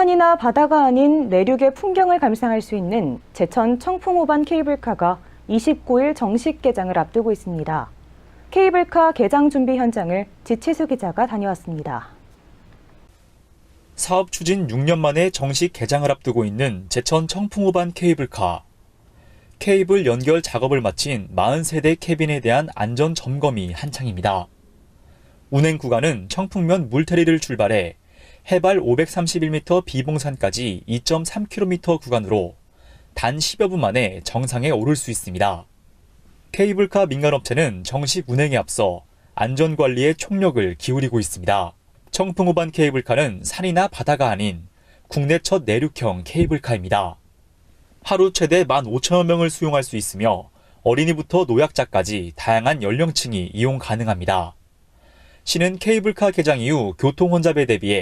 산이나 바다가 아닌 내륙의 풍경을 감상할 수 있는 제천 청풍호반 케이블카가 29일 정식 개장을 앞두고 있습니다. 케이블카 개장 준비 현장을 지치수 기자가 다녀왔습니다. 사업 추진 6년 만에 정식 개장을 앞두고 있는 제천 청풍호반 케이블카. 케이블 연결 작업을 마친 40세대 캐빈에 대한 안전 점검이 한창입니다. 운행 구간은 청풍면 물테리를 출발해 해발 531m 비봉산까지 2.3km 구간으로 단 10여 분 만에 정상에 오를 수 있습니다. 케이블카 민간업체는 정식 운행에 앞서 안전관리에 총력을 기울이고 있습니다. 청풍호반 케이블카는 산이나 바다가 아닌 국내 첫 내륙형 케이블카입니다. 하루 최대 15,000여 명을 수용할 수 있으며 어린이부터 노약자까지 다양한 연령층이 이용 가능합니다. 시는 케이블카 개장 이후 교통 혼잡에 대비해